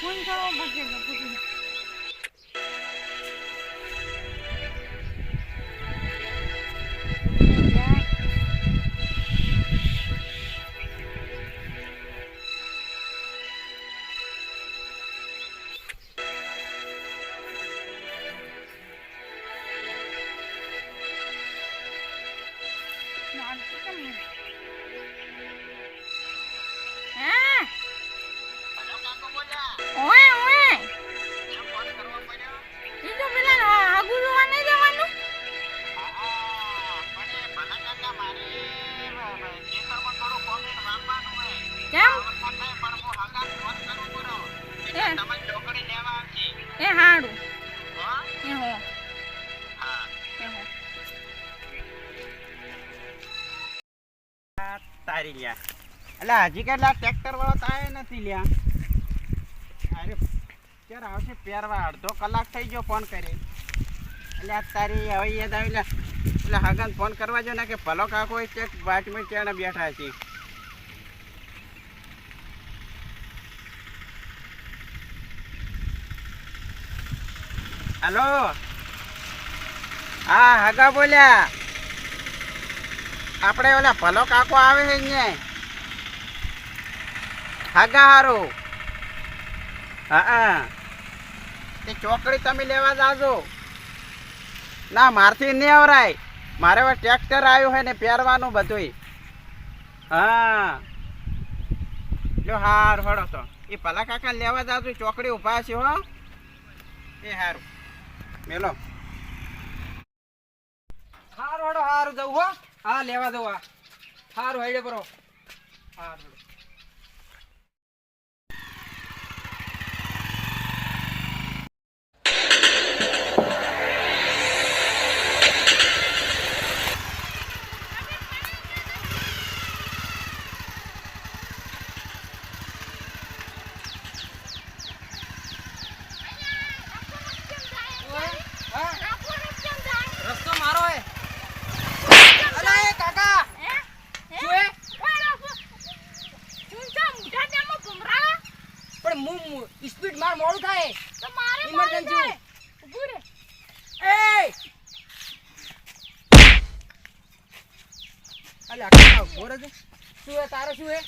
我给你找不行这不行 લ્યા. એટલે હજી કેટલા ટ્રેક્ટર વાળો તો નથી લ્યા. અરે ક્યારે આવશે પહેરવા. અડધો કલાક થઈ ગયો ફોન કરી. એટલે તારી હવે યાદ આવી લે. એટલે હગન ફોન કરવા જો ને કે ભલો કાકો ચેક વાટમાં ક્યાં બેઠા છે. હલો? હા, હગા બોલ્યા. આપણે ઓલા ભલો કાકો આવે છે અહીંયા હાગા હારો હા તે ચોકડી તમે લેવા જાજો. ના, મારથી નહીં આવરાય. મારે હવે ટ્રેક્ટર આવ્યું હોય ને પહેરવાનું બધુંય. હા. જો હાર, હળો તો. એ ભલા કાકા લેવા જાજો, ચોકડી ઊભા છે, હો. એ હારું. મેલો. હાર હેડો હારું, જવું, હો. હા લેવા દો આ હારું હેડે બરો. હા? હું હું સ્પીડ માર મોડું થાય. Emergency. એ અલા કાકા ઊભો રહેજે. શું હે તારે શું હે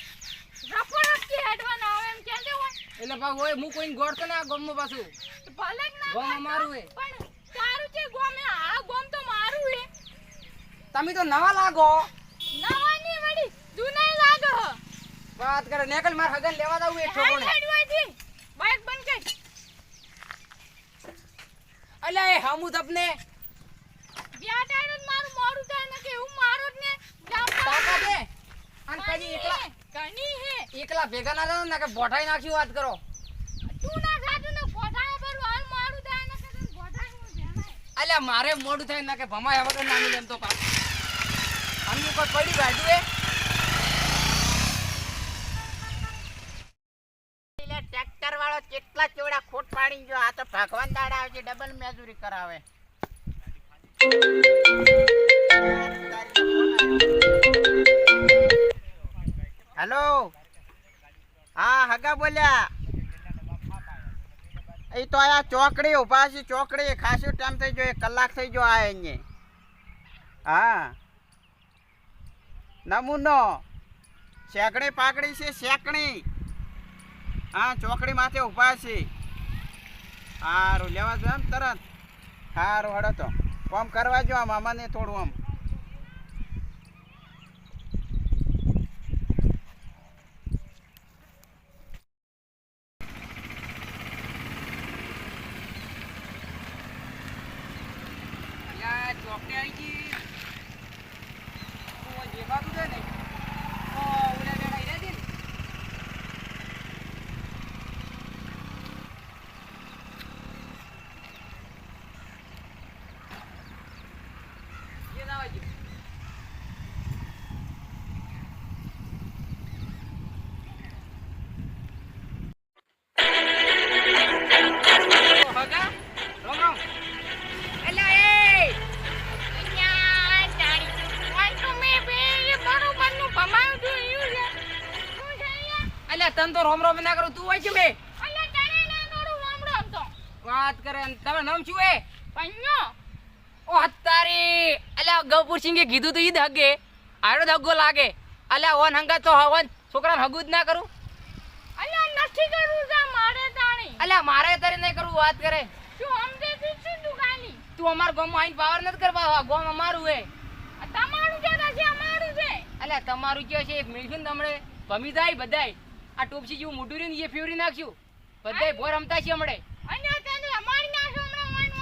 એટલે પા હોય હું કોઈને ગોળતો ના ગમમાં પાછું. ગોમ મારું હે તમે તો નવા લાગો. વાત કરે નેકલ માર હગન લેવા દઉં એક છોકરો અલ્યા એ હમુ તપને. તાકા દે અન કની એકલા કની હે. એકલા ભેગા ના જાવ ને કે બોઠાઈ નાખ્યું વાત કરો. તું ના જાતું ને ગોઠાય પર હાલ મારું થાય ને કે બોઠાઈ હું જણાય અલ્યા મારે મોડું થાય ને કે ભમાય વગર નામી લેમ તો પાછ. હમુ કોઈ પડી બાજુ એ ચોડા જો આ તો ભગવાન દાડા આવે છે ડબલ મજૂરી કરાવે. હેલો હા, હગા બોલ્યા. એ તો આયા ચોકડી ઊભા છે, ચોકડી. ખાસું ટાઈમ થઈ ગયો, એક કલાક થઈ ગયો આ અહીંયા. હા. નમૂનો. શેકડી પાકડી છે, શેકણી. હા, ચોકડી માથે ઊભા છે. સારું લેવા જો એમ તરત. સારું હડો તો. કોમ કરવા જો આમ અમાને થોડું આમ. ચોકડી આવી ગઈ. વાત કરે તમે નામ શું હે પન્યો ઓ અત્યારે અલ્યા ગૌપુર સિંગે કીધું તો ઈ દગે. આડો ધગો લાગે. અલ્યા ઓન હંગા તો હવન છોકરાને હગું જ ના કરું. અલ્યા નથી કરું જા મારે તાણી. અલ્યા મારે તારે નહીં કરું વાત કરે. શું સમજે છે શું તું ખાલી? તું અમાર ગોમ આઈને પાવર નથી કરવા ગોમ અમારું હે. તમારું છે નથી અમારું છે. અલ્યા તમારું કે છે? એક મિલશું ને તમને ભમી જાય બધાય. આ ટોપસી જેવું મોટું રહ્યું ને એ ફેવરી નાખશું. બધાય ભોર રમતા છે હમણે અહીંયા તને અમારી ના સંભળાવવાનું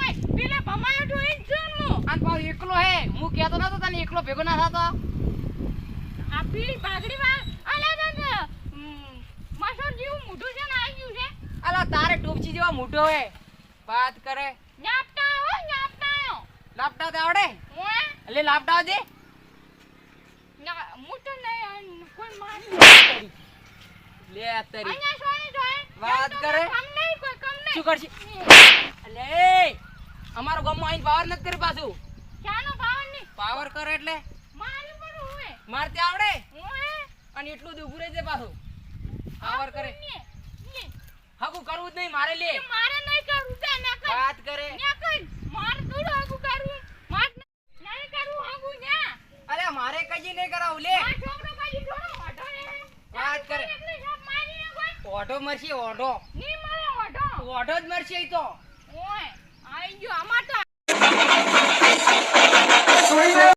ભમાયો તો ઈ જ હું આન પાછો એકલો હે. હું કહેતો નતો તને એકલો ભેગો ના થતો. આ પીળી પાઘડી માં અલ્યા તને મસર જેવું મોઢું છે ને આવી ગયું છે. અલા તારે ટોપસી જેવા મોઢો હે. વાત કરે. ન્યાપટા હો ન્યાપટા લાપટા તો આવડે. એટલે લાપટા દે ના મોટો નહીં કોઈ મારી લે તરી. વાત કરે? કમ નહીં કોઈ કમ નહીં. શું કરશે? અલે. અમારો ગામમાં આઈને પાવર નથી કરી પાછું. ક્યાંનો પાવર નહીં પાવર કરે એટલે? મારી પર હોય મારતે આવડે? અને એટલું ઊભું રહી જાય પાછું. પાવર કરે. હકું કરવું જ નહીં મારે લે. મારે નહીં કરવું જા ના કર વાત કરે. ના કર માર થોડું આગું કરવું. માર નહીં કરવું આગું ના અરે મારે કજી નહીં કરાવું લે. આ છોકરો પાછી છોડો ઓઢો ને વાત કરે. એટલે સાપ મારી ઓઢો મરશે ઓઢો. નહીં મારે ઓઢો. ઓઢો જ મરશે તો. ઓય આઈ ગયો અમાર તો